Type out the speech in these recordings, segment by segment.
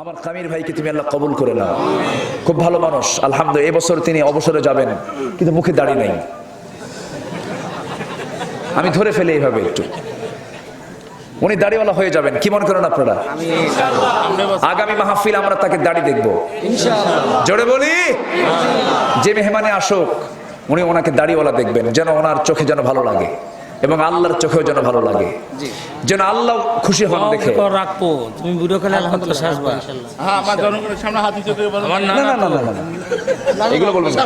আমার কামির ভাইকে তুমি আল্লাহ কবুল করে নাও। খুব ভালো মানুষ আলহামদুলিল্লাহ এবছর তিনি অবসরে যাবেন কিন্তু মুখে দাড়ি নাই। আমি ধরে ফেলে এইভাবে একটু। উনি দাড়িওয়ালা হয়ে যাবেন কি মনে করেন আপনারা? আগামী মাহফিল আমরা তাকে দাড়ি দেখব। জোরে বলি? যে মেহমানে আসুক উনি ওনাকে দাড়িওয়ালা দেখবেন যেন ওনার চোখে যেন ভালো লাগে। এবং আল্লাহর চোখেও যেন ভালো লাগে যেন আল্লাহ খুশি হন দেখে রাখব তুমি বুড়ো শাসবা হ্যাঁ আমার জনগণের সামনে হাত উঁচু করে বলো না না না না। এগুলো বলবেন না।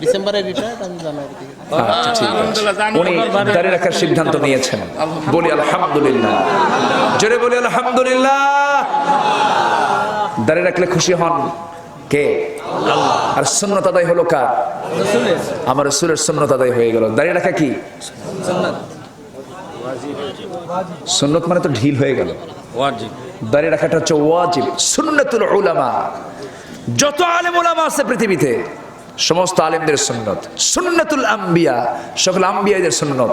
ডিসেম্বরের রিটায়ার্ড আমি জানুয়ারি থেকে আচ্ছা, ঠিক আছে। আলহামদুলিল্লাহ, উনি দাঁড়িয়ে রাখার সিদ্ধান্ত নিয়েছেন বলি আলহামদুলিল্লাহ জোরে বলি আলহামদুলিল্লাহ দাঁড়িয়ে রাখলে খুশি হন কে? আর সুন্নত আদায় হলো কার? আমার রসুলের সুন্নত আদায় হয়ে গেল। দাঁড়িয়ে রাখা কি? সুন্নত মানে তো ঢিল হয়ে গেল। দাঁড়িয়ে রাখাটা হচ্ছে ওয়াজিব। সুন্নতুল উলামা। যত আলেম উলামা আছে পৃথিবীতে সমস্ত আলেমদের সুন্নত। সুন্নতুল আম্বিয়া সকল আম্বিয়াদের সুন্নত।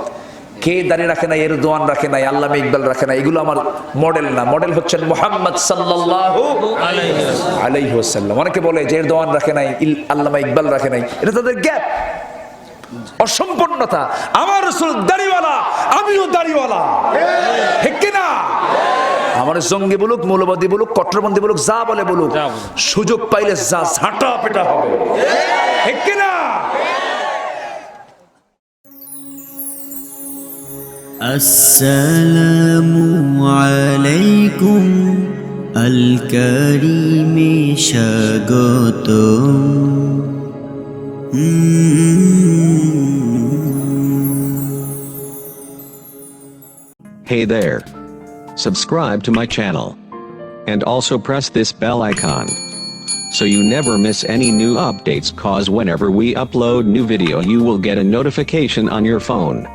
কে দাঁড়িয়ে রাখে নাই এর দোয়ান রাখে নাই আল্লাহ ইকবাল রাখে নাই এগুলো আমার মডেল না। মডেল হচ্ছেন মোহাম্মদ সাল্লাল্লাহু আলাইহি ওয়াসাল্লাম। অনেকে বলে যে এর দোয়ান রাখে নাই আল্লামা ইকবাল রাখে নাই। এটা তাদের গ্যাপ অসম্পূর্ণতা। আমার রসুল দাড়িওয়ালা আমিও দাড়িওয়ালা। ঠিক কিনা আমার জঙ্গি বলুক মৌলবাদী বলুক কট্টরবন্দি বলুক যা বলে বলুক বলুক। সুযোগ পাইলে যা ঝাঁটা পেটা হবে। ঠিক السلام عليكم الكريم شاغوتم Hey there. Subscribe to my channel. And also press this bell icon. So you never miss any new updates cause whenever we upload new video you will get a notification on your phone.